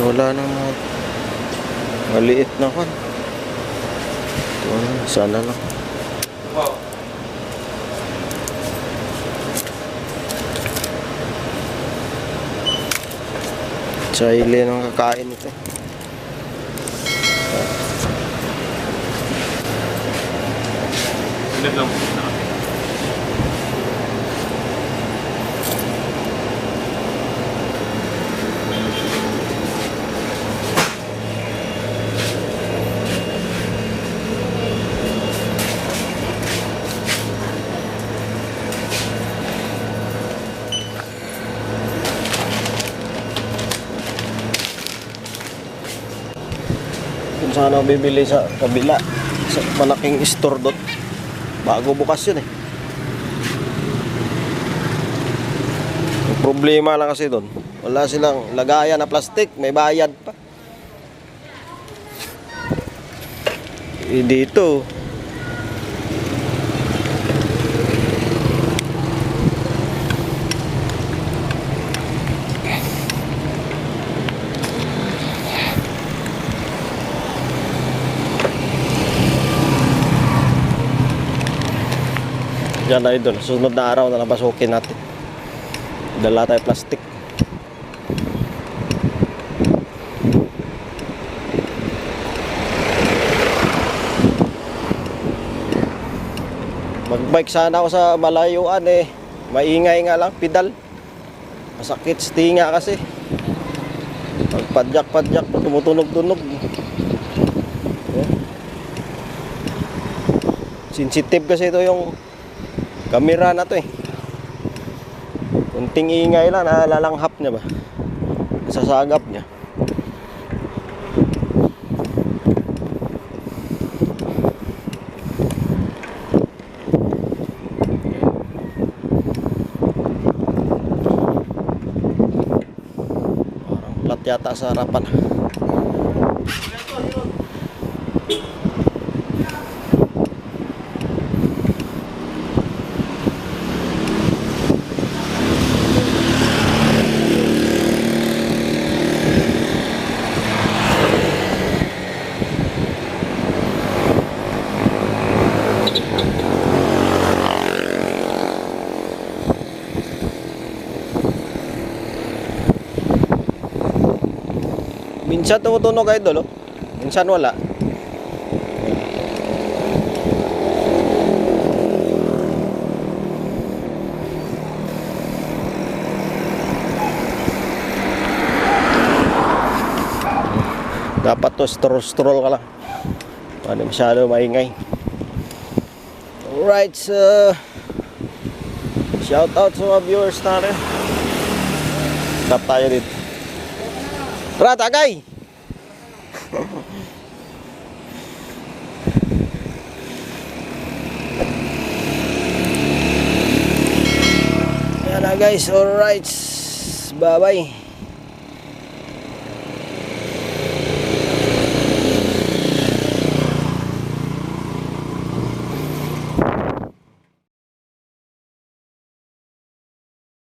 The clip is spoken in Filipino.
wala na mga maliit na kan. Ito na, sana lang. Chile ang kakain ito. Ilan lang ako bibili sa kabila. Sa malaking store doon. Bago bukas yun eh. Problema lang kasi doon. Wala silang lagayan na plastic. May bayad pa. Eh, dito. Yan na idol. Susunod na araw na lang pasukin natin. Dala tayo plastic. Magbike sana ako sa malayuan eh. Maingay nga lang, pedal. Masakit sa kasi. Pagpadyak-padyak, tumutunog-tunog. Eh. Sensitive kasi ito yung Kamera na to eh. Kunting ingay lang, nalalanghap niya ba? Nasasagap niya. Parang plat yata sa harapan. Minsan tumutunog kayo idol, oh. Minsan wala. Dapat to stroll-stroll ka lang. Paano masyado maingay. Alright, so shout out sa mga viewers natin. Tap tayo dito. Tara, tagay! Yan na guys, alright. Bye-bye.